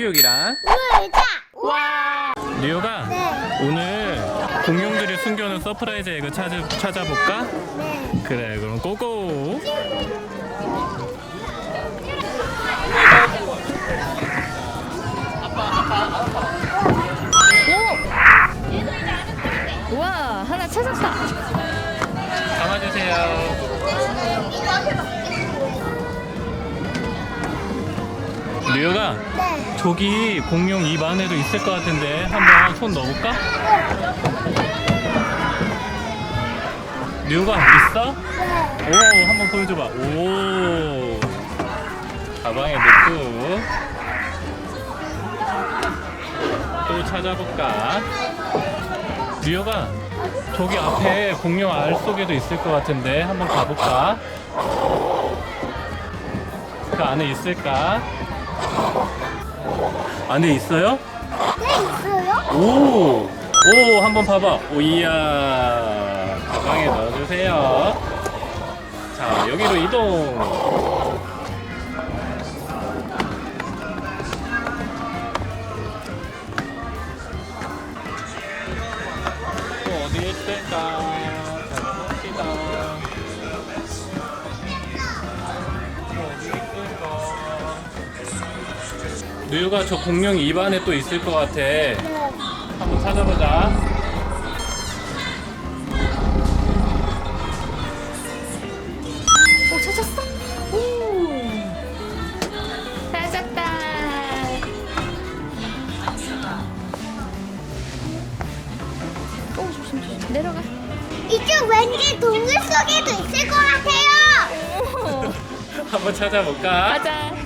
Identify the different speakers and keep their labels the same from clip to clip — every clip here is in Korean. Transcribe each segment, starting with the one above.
Speaker 1: 뉴욕이랑
Speaker 2: 의자.
Speaker 1: 뉴욕아
Speaker 2: 네.
Speaker 1: 오늘 공룡들이 숨겨놓은 서프라이즈 에그 찾아, 찾아볼까?
Speaker 2: 네.
Speaker 1: 그래 그럼 고고
Speaker 3: 오! 우와, 하나 찾았다.
Speaker 1: 담아주세요 뉴욕아
Speaker 2: 네.
Speaker 1: 저기 공룡 입 안에도 있을 것 같은데 한번 손 넣어볼까? 뉴욕아 있어?
Speaker 2: 네.
Speaker 1: 오 한번 보여줘봐 오 가방에 넣고 또 찾아볼까 리오가 저기 앞에 공룡 알 속에도 있을 것 같은데 한번 가볼까 그 안에 있을까 안에 있어요?
Speaker 2: 네, 있어요?
Speaker 1: 오! 오, 한번 봐봐. 오, 이야. 가방에 넣어주세요. 자, 여기로 이동. 또 어디 있을까? 누유가 저 공룡 입안에 또 있을 것 같아.
Speaker 2: 네.
Speaker 1: 한번 찾아보자.
Speaker 3: 오, 찾았어? 오! 찾았다. 오, 조심, 조심. 내려가.
Speaker 2: 이쪽 왠지 동굴 속에도 있을 것 같아요.
Speaker 3: 오!
Speaker 1: 한번 찾아볼까?
Speaker 3: 가자.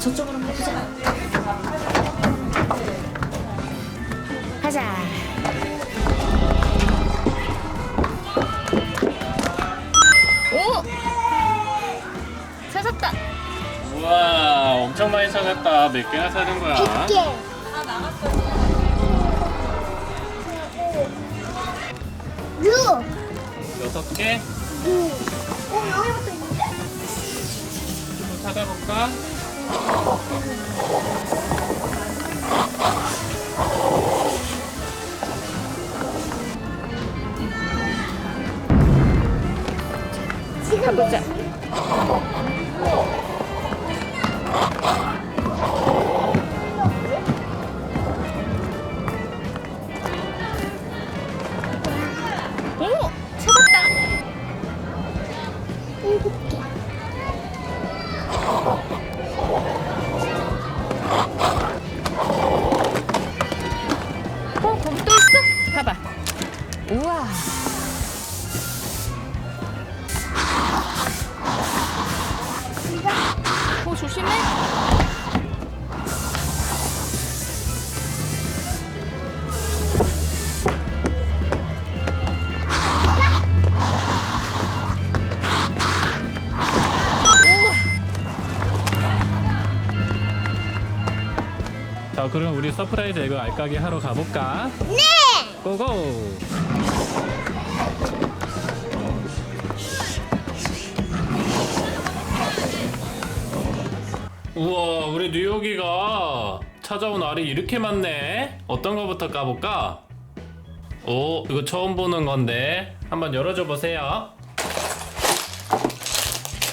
Speaker 3: 저쪽으로 한번 보자. 가자. 오! 찾았다.
Speaker 1: 우와, 엄청 많이 찾았다. 몇 개나 찾은 거야?
Speaker 2: 100개. 루.
Speaker 1: 여섯 개?
Speaker 2: 루. 어, 여기부터 있는데?
Speaker 1: 또 찾아볼까?
Speaker 3: 가보자.
Speaker 1: 그럼 우리 서프라이즈 에그 알까기 하러 가볼까?
Speaker 2: 네.
Speaker 1: 고고! 우와, 우리 뉴욕이가 찾아온 알이 이렇게 많네. 어떤 거부터 까볼까? 오, 이거 처음 보는 건데. 한번 열어줘 보세요.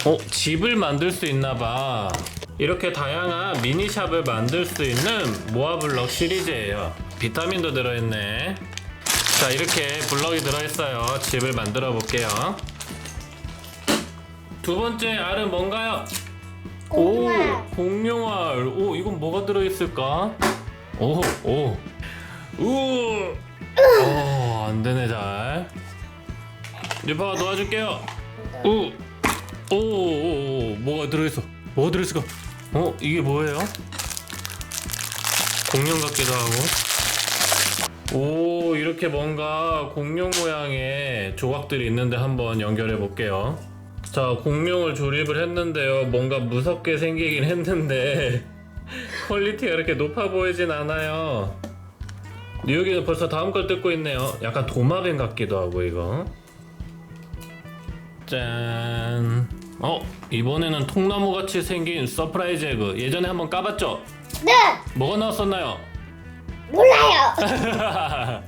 Speaker 1: 어, 집을 만들 수 있나 봐. 이렇게 다양한 미니샵을 만들 수 있는 모아블럭 시리즈예요. 비타민도 들어있네. 자, 이렇게 블럭이 들어있어요. 집을 만들어 볼게요. 두 번째 알은 뭔가요?
Speaker 2: 공룡알.
Speaker 1: 오, 공룡알. 오, 이건 뭐가 들어있을까? 오, 오. 우. 어, 안 되네, 잘. 유파가 도와줄게요. 우. 오, 오, 오, 뭐가 들어있어? 뭐가 들어있을까? 어, 이게 뭐예요? 공룡 같기도 하고. 오, 이렇게 뭔가 공룡 모양의 조각들이 있는데 한번 연결해 볼게요. 자, 공룡을 조립을 했는데요. 뭔가 무섭게 생기긴 했는데 퀄리티가 이렇게 높아 보이진 않아요. 뉴욕이는 벌써 다음 걸 뜯고 있네요. 약간 도마뱀 같기도 하고 이거. 짠. 어, 이번에는 통나무 같이 생긴 서프라이즈 에그. 예전에 한번 까봤죠?
Speaker 2: 네,
Speaker 1: 뭐가 나왔었나요?
Speaker 2: 몰라요.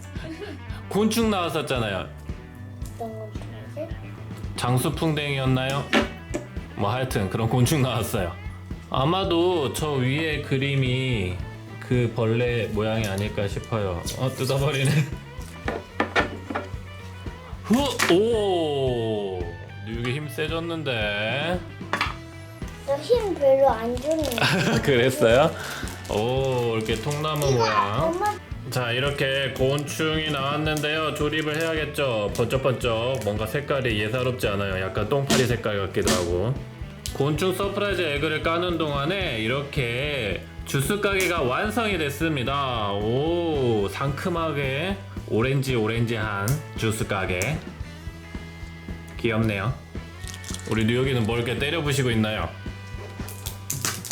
Speaker 1: 곤충 나왔었잖아요. 장수풍뎅이였나요? 뭐 하여튼 그런 곤충 나왔어요. 아마도 저 위에 그림이 그 벌레 모양이 아닐까 싶어요. 어 뜯어버리네. 후! 오! 뉴욕이 힘 세졌는데.
Speaker 2: 너힘 별로 안 주네.
Speaker 1: 그랬어요? 오 이렇게 통나무 모양.
Speaker 2: 엄마,
Speaker 1: 자 이렇게 곤충이 나왔는데요 조립을 해야겠죠 번쩍번쩍 뭔가 색깔이 예사롭지 않아요 약간 똥파리 색깔 같기도 하고 곤충 서프라이즈 에그를 까는 동안에 이렇게 주스 가게가 완성이 됐습니다 오 상큼하게 오렌지 오렌지한 주스 가게 귀엽네요. 우리 뉴욕이는 뭘 이렇게 때려 부시고 있나요?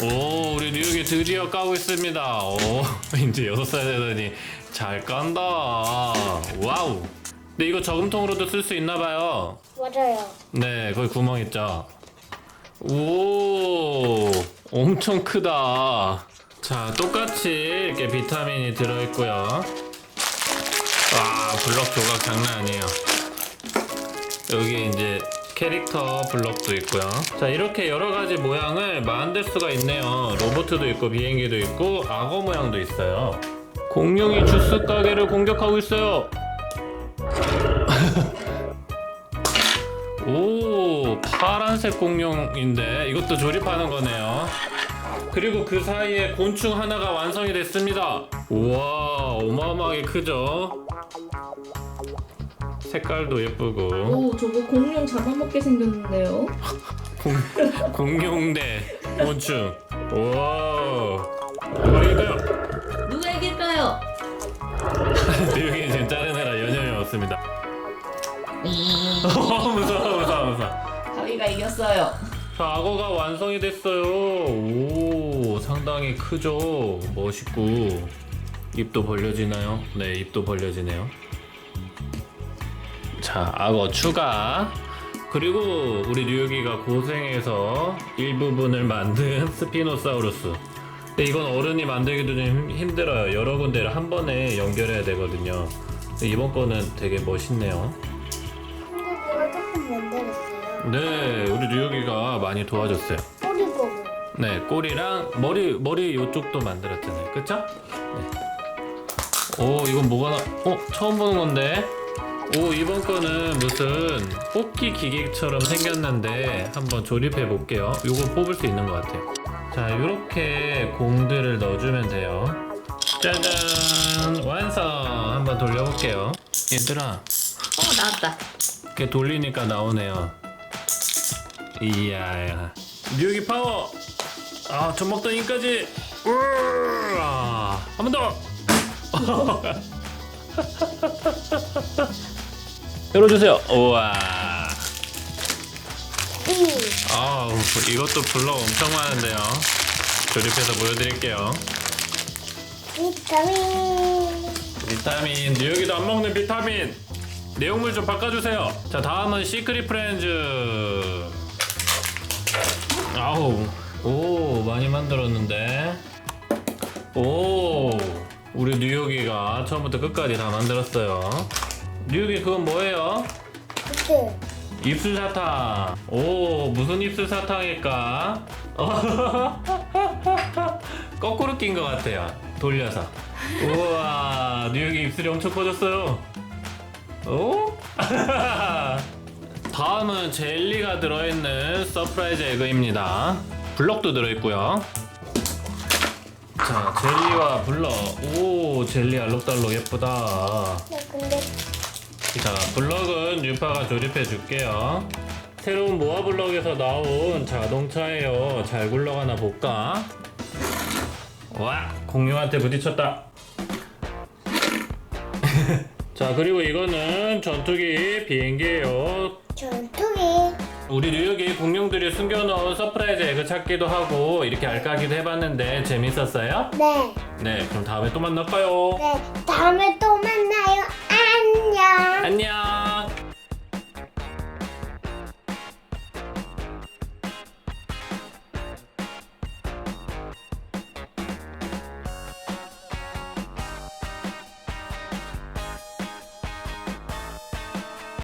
Speaker 1: 오 우리 뉴욕이 드디어 까고 있습니다. 오 이제 여섯 살 되더니 잘 깐다. 와우. 근데 이거 저금통으로도 쓸 수 있나 봐요.
Speaker 2: 맞아요.
Speaker 1: 네 거기 구멍 있죠? 오 엄청 크다. 자 똑같이 이렇게 비타민이 들어있고요. 와 블럭 조각 장난 아니에요 여기 이제 캐릭터 블럭도 있고요. 자 이렇게 여러 가지 모양을 만들 수가 있네요. 로봇도 있고 비행기도 있고 악어 모양도 있어요. 공룡이 주스 가게를 공격하고 있어요. 오 파란색 공룡인데 이것도 조립하는 거네요. 그리고 그 사이에 곤충 하나가 완성이 됐습니다. 우와 어마어마하게 크죠? 색깔도 예쁘고.
Speaker 4: 오, 저거 공룡 잡아먹게 생겼는데요.
Speaker 1: 공, 공룡대 곤충 우와 누구일까요?
Speaker 4: 누구에게일까요?
Speaker 1: 여기 지금 자르느라 연염이 없습니다 어, 무서워 무서워 무서워
Speaker 4: 가위가 이겼어요.
Speaker 1: 자 악어가 완성이 됐어요 오 상당히 크죠 멋있고 입도 벌려지나요? 네 입도 벌려지네요 자 악어 추가 그리고 우리 뉴욕이가 고생해서 일부분을 만든 스피노사우루스 근데 이건 어른이 만들기도 좀 힘- 힘들어요 여러 군데를 한 번에 연결해야 되거든요 근데 이번 거는 되게 멋있네요
Speaker 2: 조금 만들었어요.
Speaker 1: 네 우리 뉴욕이가 많이 도와줬어요
Speaker 2: 꼬리 부분.
Speaker 1: 네, 꼬리랑 머리 머리 요쪽도 만들었잖아요. 그쵸? 네. 오, 이건 뭐가 나? 어, 처음 보는 건데. 오, 이번 거는 무슨 뽑기 기계처럼 생겼는데 한번 조립해 볼게요. 요거 뽑을 수 있는 것 같아요. 자, 이렇게 공들을 넣어주면 돼요. 짜잔, 완성. 한번 돌려볼게요. 얘들아,
Speaker 4: 어, 나왔다.
Speaker 1: 이렇게 돌리니까 나오네요. 이야, 뉴욕이 파워. 아, 젖 먹던 힘까지. 우와, 한번 더. 열어주세요. 우와.
Speaker 2: 이.
Speaker 1: 아우, 이것도 블럭 엄청 많은데요. 조립해서 보여드릴게요.
Speaker 2: 비타민.
Speaker 1: 비타민 뉴욕이도 안 먹는 비타민 내용물 좀 바꿔주세요 자 다음은 시크릿 프렌즈 아우 오 많이 만들었는데 오 우리 뉴욕이가 처음부터 끝까지 다 만들었어요 뉴욕이 그건 뭐예요?
Speaker 2: 그때.
Speaker 1: 입술 사탕 오 무슨 입술 사탕일까? 거꾸로 낀 것 같아요 돌려서 우와 뉴욕이 입술이 엄청 커졌어요 오? 다음은 젤리가 들어있는 서프라이즈 에그입니다 블럭도 들어있고요 자 젤리와 블럭 오 젤리 알록달록 예쁘다
Speaker 2: 나 근데
Speaker 1: 자, 블럭은 유파가 조립해 줄게요. 새로운 모아 블럭에서 나온 자동차예요. 잘 굴러가나 볼까? 와, 공룡한테 부딪혔다. 자, 그리고 이거는 전투기 비행기예요.
Speaker 2: 전투기.
Speaker 1: 우리 뉴욕이 공룡들이 숨겨놓은 서프라이즈 에그 찾기도 하고 이렇게 알까기도 해봤는데 재밌었어요?
Speaker 2: 네.
Speaker 1: 네, 그럼 다음에 또 만날까요?
Speaker 2: 네. 다음에 또 만나요. 안녕.
Speaker 1: 안녕.